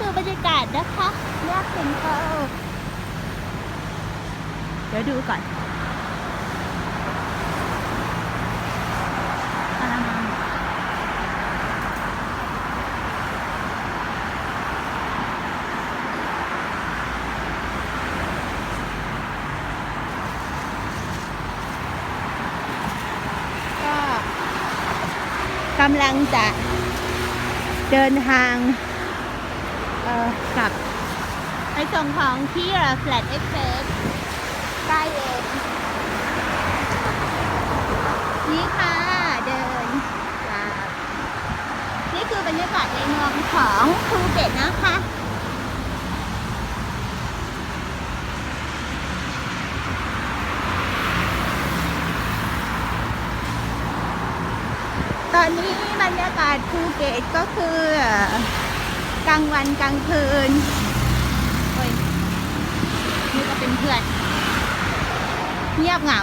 คือบรรยากาศนะคะแยกเซ็นทรัลเดี๋ยวดูก่อนก็กำลังจะเดินทาง อกับไปส่งของที่แฟลตเอ็กเพรสใกล้เองนี่ค่ะเดินนี่คือบรรยากาศในเมืองของภูเก็ตนะคะตอนนี้บรรยากาศภูเก็ตก็คือ กลางวันกลางคืนโอ้ยนี่ก็เป็นเพื่อน เงียบเหงา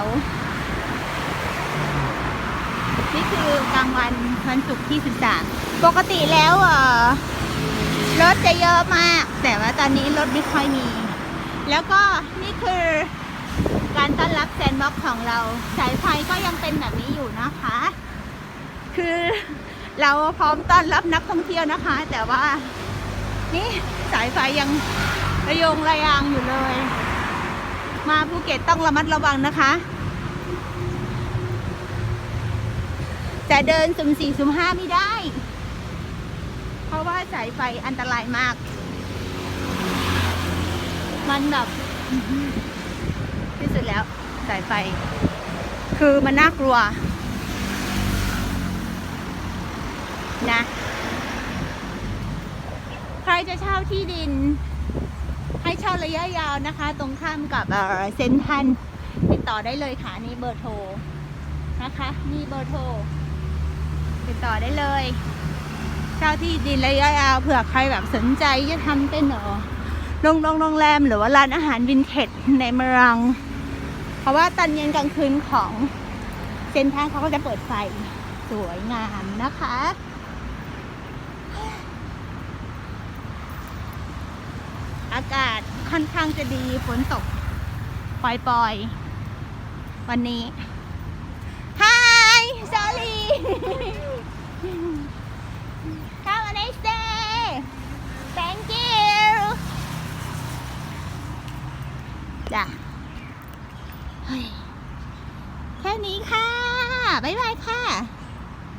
นี่คือกลางวันวันศุกร์ที่ 13 ปกติแล้วเออรถจะเยอะมาก แต่ว่าตอนนี้รถไม่ค่อยมี แล้วก็นี่คือการต้อนรับแซนบ็อกของเรา สายไฟก็ยังเป็นแบบนี้อยู่นะคะ คือเราพร้อมต้อนรับนักท่องเที่ยวนะคะ แต่ว่า นี่สายไฟยังระยงระยางอยู่เลย มาภูเก็ตต้องระมัดระวังนะคะจะเดินสุ่มสี่สุ่มห้าไม่ได้ เพราะว่าสายไฟอันตรายมาก มันแบบที่สุดแล้วสายไฟ คือมันน่ากลัว นะ ใครจะเช่าที่ดิน ให้เช่าระยะยาวนะคะ ตรงข้ามกับเซนทันติดต่อได้เลยค่ะนี่เบอร์โทรนะคะนี่เบอร์โทรติดต่อได้เลยเช่าที่ดินระยะยาวเผื่อใครแบบสนใจจะทำเป็นเออโรงโรงแรมหรือว่าร้านอาหารวินเทจในเมืองเพราะว่าตอนเย็นกลางคืนของเซนทันเขาก็จะเปิดไฟสวยงามนะคะากาศค่อนข้างจะดีฝนตกปล่อยๆ วันนี้ Hi sorry Have a nice day Thank you จ้ะแค่นี้ค่ะ บ๊ายบายค่ะ